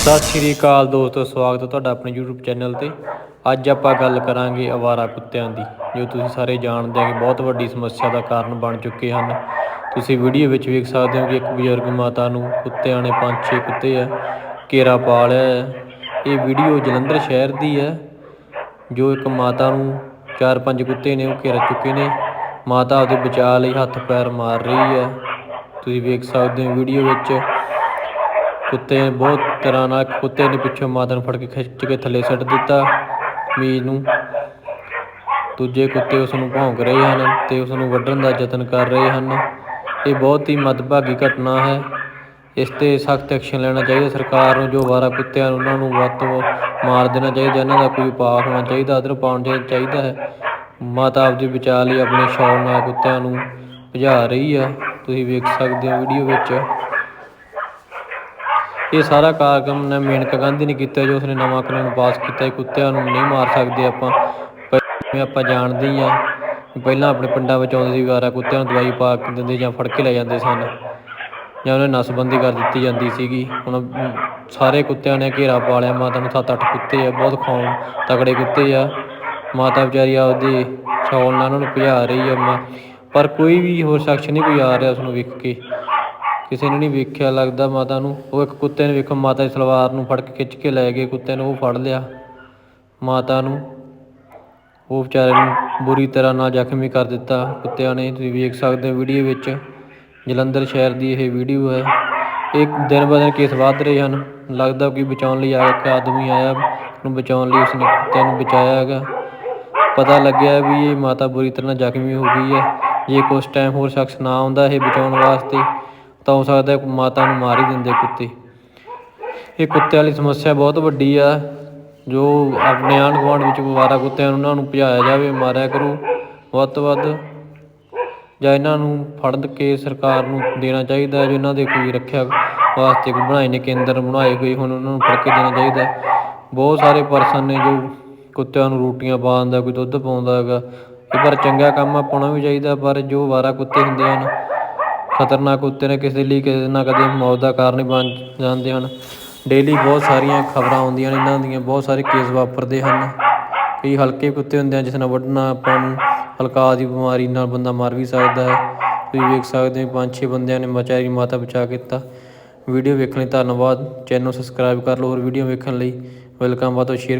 ਸਤਿ ਸ਼੍ਰੀ ਅਕਾਲ ਦੋਸਤੋ, ਸਵਾਗਤ ਹੈ ਤੁਹਾਡਾ ਆਪਣੇ YouTube ਚੈਨਲ ਤੇ। ਅੱਜ ਆਪਾਂ ਗੱਲ ਕਰਾਂਗੇ ਅਵਾਰਾ ਕੁੱਤਿਆਂ ਦੀ, ਜੋ ਤੁਸੀਂ ਸਾਰੇ ਜਾਣਦੇ ਹੋ ਕਿ ਬਹੁਤ ਵੱਡੀ ਸਮੱਸਿਆ ਦਾ ਕਾਰਨ ਬਣ ਚੁੱਕੇ ਹਨ। ਤੁਸੀਂ ਵੀਡੀਓ ਵਿੱਚ ਵੇਖ ਸਕਦੇ ਹੋ ਕਿ ਇੱਕ ਬਜ਼ੁਰਗ ਮਾਤਾ ਨੂੰ ਕੁੱਤਿਆਂ ਨੇ ਪੰਜ ਛੇ ਕੁੱਤੇ ਆ ਘੇਰਾ ਪਾ ਲਿਆ ਹੈ। ਇਹ ਵੀਡੀਓ ਜਲੰਧਰ ਸ਼ਹਿਰ ਦੀ ਹੈ, ਜੋ ਇੱਕ ਮਾਤਾ ਨੂੰ ਚਾਰ ਪੰਜ ਕੁੱਤੇ ਨੇ, ਉਹ ਘੇਰ ਚੁੱਕੇ ਨੇ। ਮਾਤਾ ਉਹਦੇ ਬਚਾਅ ਲਈ ਹੱਥ ਪੈਰ ਮਾਰ ਰਹੀ ਹੈ। ਤੁਸੀਂ ਵੇਖ ਸਕਦੇ ਹੋ ਵੀਡੀਓ ਵਿੱਚ ਕੁੱਤੇ ਨੇ ਬਹੁਤ ਤਰ੍ਹਾਂ ਨਾਲ ਕੁੱਤੇ ਨੇ ਪਿੱਛੋਂ ਮਾਤਾ ਨੂੰ ਫੜ ਕੇ ਖਿੱਚ ਕੇ ਥੱਲੇ ਸੱਟ ਦਿੱਤਾ ਮੀਜ਼ ਨੂੰ। ਦੂਜੇ ਕੁੱਤੇ ਉਸ ਨੂੰ ਭੌਂਕ ਰਹੇ ਹਨ ਤੇ ਉਸ ਨੂੰ ਵੱਢਣ ਦਾ ਯਤਨ ਕਰ ਰਹੇ ਹਨ। ਇਹ ਬਹੁਤ ਹੀ ਮੱਦਭਾਗੀ ਘਟਨਾ ਹੈ। ਇਸ ਤੇ ਸਖਤ ਐਕਸ਼ਨ ਲੈਣਾ ਚਾਹੀਦਾ। ਸਰਕਾਰ ਨੂੰ ਜੋ ਵਾਰਾ ਕੁੱਤਿਆਂ ਨੂੰ ਉਹਨਾਂ ਨੂੰ ਵੱਧ ਤੋਂ ਮਾਰ ਦੇਣਾ ਚਾਹੀਦਾ ਇਹਨਾਂ ਦਾ ਕੋਈ ਉਪਾਅ ਹੋਣਾ ਚਾਹੀਦਾ ਅਦਰ ਪਾਉਣ ਚਾਹੀ- ਚਾਹੀਦਾ ਹੈ। ਮਾਤਾ ਆਪਦੇ ਬਚਾਅ ਲਈ ਆਪਣੇ ਸ਼ੌਕ ਨਾਲ ਕੁੱਤਿਆਂ ਨੂੰ ਭਜਾ ਰਹੀ ਆ। ਤੁਸੀਂ ਵੇਖ ਸਕਦੇ ਹੋ ਵੀਡੀਓ ਵਿੱਚ ਇਹ ਸਾਰਾ ਕਾਰਜਕ੍ਰਮ ਨੇ ਮੇਨਕਾ ਗਾਂਧੀ ਨੇ ਕੀਤਾ ਜੋ ਉਸਨੇ ਨਵਾਂ ਕਾਨੂੰਨ ਪਾਸ ਕੀਤਾ। ਹੈ ਕੁੱਤਿਆਂ ਨੂੰ ਨਹੀਂ ਮਾਰ ਸਕਦੇ ਆਪਾਂ। ਜਿਵੇਂ ਆਪਾਂ ਜਾਣਦੇ ਹੀ ਆ, ਪਹਿਲਾਂ ਆਪਣੇ ਪਿੰਡਾਂ ਵਿੱਚ ਆਉਂਦੇ ਸੀ ਵਾਰਾ, ਕੁੱਤਿਆਂ ਨੂੰ ਦਵਾਈ ਪਾ ਕੇ ਦਿੰਦੇ ਜਾਂ ਫੜ ਕੇ ਲੈ ਜਾਂਦੇ ਸਨ। ਜਾਂ ਉਹਨੇ ਨਸਬੰਦੀ ਕਰ ਦਿੱਤੀ ਜਾਂਦੀ ਸੀਗੀ। ਹੁਣ ਸਾਰੇ ਕੁੱਤਿਆਂ ਨੇ ਘੇਰਾ ਪਾ ਲਿਆ। ਮਾਤਾ ਨੂੰ ਸੱਤ ਅੱਠ ਕੁੱਤੇ ਆ, ਬਹੁਤ ਖਾਣ ਤਕੜੇ ਕੁੱਤੇ ਆ। ਮਾਤਾ ਵਿਚਾਰੀ ਆਪਦੇ ਸ਼ੌਲ ਨਾਲ ਉਹਨਾਂ ਨੂੰ ਭਜਾ ਰਹੀ ਆ। ਮਾਂ ਪਰ ਕੋਈ ਵੀ ਹੋਰ ਸ਼ਖਸ ਨਹੀਂ ਕੋਈ ਆ ਰਿਹਾ ਉਸ ਨੂੰ ਵੇਖ ਕੇ। ਕਿਸੇ ਨੇ ਨਹੀਂ ਵੇਖਿਆ ਲੱਗਦਾ ਮਾਤਾ ਨੂੰ। ਉਹ ਇੱਕ ਕੁੱਤੇ ਨੇ ਵੇਖੋ, ਮਾਤਾ ਦੀ ਸਲਵਾਰ ਨੂੰ ਫੜ ਕੇ ਖਿੱਚ ਕੇ ਲੈ ਗਏ ਕੁੱਤੇ ਨੂੰ, ਉਹ ਫੜ ਲਿਆ। ਮਾਤਾ ਨੂੰ ਉਹ ਵਿਚਾਰੇ ਨੂੰ ਬੁਰੀ ਤਰ੍ਹਾਂ ਨਾਲ ਜ਼ਖਮੀ ਕਰ ਦਿੱਤਾ ਕੁੱਤਿਆਂ ਨੇ। ਤੁਸੀਂ ਵੇਖ ਸਕਦੇ ਹੋ ਵੀਡੀਓ ਵਿੱਚ, ਜਲੰਧਰ ਸ਼ਹਿਰ ਦੀ ਇਹ ਵੀਡੀਓ ਹੈ। ਇਹ ਦਿਨ ਬ ਦਿਨ ਕੇਸ ਵੱਧ ਰਹੇ ਹਨ। ਲੱਗਦਾ ਕਿ ਬਚਾਉਣ ਲਈ ਆ ਇੱਕ ਆਦਮੀ ਆਇਆ, ਨੂੰ ਬਚਾਉਣ ਲਈ ਉਸਨੇ ਕੁੱਤਿਆਂ ਨੂੰ ਬਚਾਇਆ ਹੈਗਾ। ਪਤਾ ਲੱਗਿਆ ਵੀ ਇਹ ਮਾਤਾ ਬੁਰੀ ਤਰ੍ਹਾਂ ਜ਼ਖਮੀ ਹੋ ਗਈ ਹੈ। ਜੇ ਕੁਛ ਟਾਈਮ ਹੋਰ ਸ਼ਖਸ ਨਾ ਆਉਂਦਾ ਇਹ ਬਚਾਉਣ ਵਾਸਤੇ ਤਾਂ ਹੋ ਸਕਦਾ ਮਾਤਾ ਨੂੰ ਮਾਰ ਹੀ ਦਿੰਦੇ ਕੁੱਤੇ। ਇਹ ਕੁੱਤਿਆਂ ਵਾਲੀ ਸਮੱਸਿਆ ਬਹੁਤ ਵੱਡੀ ਆ, ਜੋ ਆਪਣੇ ਆਂਢ ਗੁਆਂਢ ਵਿੱਚ ਵਾਰਾ ਕੁੱਤਿਆਂ ਨੂੰ ਉਹਨਾਂ ਨੂੰ ਭਜਾਇਆ ਜਾਵੇ, ਮਾਰਿਆ ਕਰੋ, ਵੱਧ ਤੋਂ ਵੱਧ ਜਾਂ ਇਹਨਾਂ ਨੂੰ ਫੜ ਕੇ ਸਰਕਾਰ ਨੂੰ ਦੇਣਾ ਚਾਹੀਦਾ ਜੋ ਇਹਨਾਂ ਦੇ ਕੋਈ ਰੱਖਿਆ ਵਾਸਤੇ ਕੋਈ ਬਣਾਏ ਨੇ ਕੇਂਦਰ ਬਣਾਏ ਹੋਏ ਹੁਣ, ਉਹਨਾਂ ਨੂੰ ਫੜ ਕੇ ਦੇਣਾ ਚਾਹੀਦਾ ਬਹੁਤ ਸਾਰੇ ਪਰਸਨ ਨੇ ਜੋ ਕੁੱਤਿਆਂ ਨੂੰ ਰੋਟੀਆਂ ਪਾ ਦਿੰਦਾ ਕੋਈ ਦੁੱਧ ਪਾਉਂਦਾ ਹੈਗਾ, ਇਹ ਪਰ ਚੰਗਾ ਕੰਮ ਆ, ਪਾਉਣਾ ਵੀ ਚਾਹੀਦਾ, ਪਰ ਜੋ ਵਾਰਾ ਕੁੱਤੇ ਹੁੰਦੇ ਹਨ ਖਤਰਨਾਕ ਕੁੱਤੇ ਨੇ, ਕਿਸੇ ਲਈ ਕਿਸੇ ਨਾ ਕਦੇ ਮੌਤ ਦਾ ਕਾਰਨ ਹੀ ਬਣ ਜਾਂਦੇ ਹਨ। ਡੇਲੀ ਬਹੁਤ ਸਾਰੀਆਂ ਖਬਰਾਂ ਆਉਂਦੀਆਂ ਨੇ, ਇਹਨਾਂ ਦੀਆਂ ਬਹੁਤ ਸਾਰੇ ਕੇਸ ਵਾਪਰਦੇ ਹਨ। ਕਈ ਹਲਕੇ ਕੁੱਤੇ ਹੁੰਦੇ ਆ, ਜਿਸ ਨਾਲ ਵੱਢਣਾ ਆਪਾਂ ਨੂੰ ਹਲਕਾ ਦੀ ਬਿਮਾਰੀ ਨਾਲ ਬੰਦਾ ਮਰ ਵੀ ਸਕਦਾ ਹੈ। ਤੁਸੀਂ ਵੇਖ ਸਕਦੇ ਹੋ, ਪੰਜ ਛੇ ਬੰਦਿਆਂ ਨੇ ਵਿਚਾਰੀ ਮਾਤਾ ਬਚਾ ਕੇ ਦਿੱਤਾ। ਵੀਡੀਓ ਵੇਖਣ ਲਈ ਧੰਨਵਾਦ। ਚੈਨਲ ਸਬਸਕ੍ਰਾਈਬ ਕਰ ਲਓ, ਹੋਰ ਵੀਡੀਓ ਵੇਖਣ ਲਈ ਵੈਲਕਮ ਬਾਤੋ ਸ਼ੇਅਰ